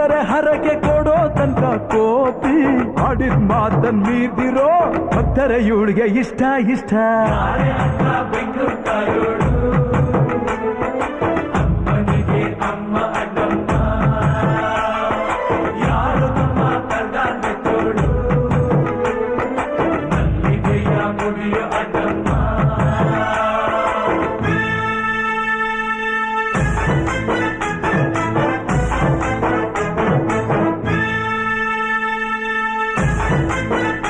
ಕೊಡುತ್ತೀನೆಂದರೆ ಹರಕೆ ಕೊಡೋ ತನಕ ಕೋತಿ ಆಡಿದ ಮಾತನ್ ಮೀರ್ದಿರೋ ಭಕ್ತರ ಇವಳಿಗೆ ಇಷ್ಟ ಇಷ್ಟ. Thank Annamma Música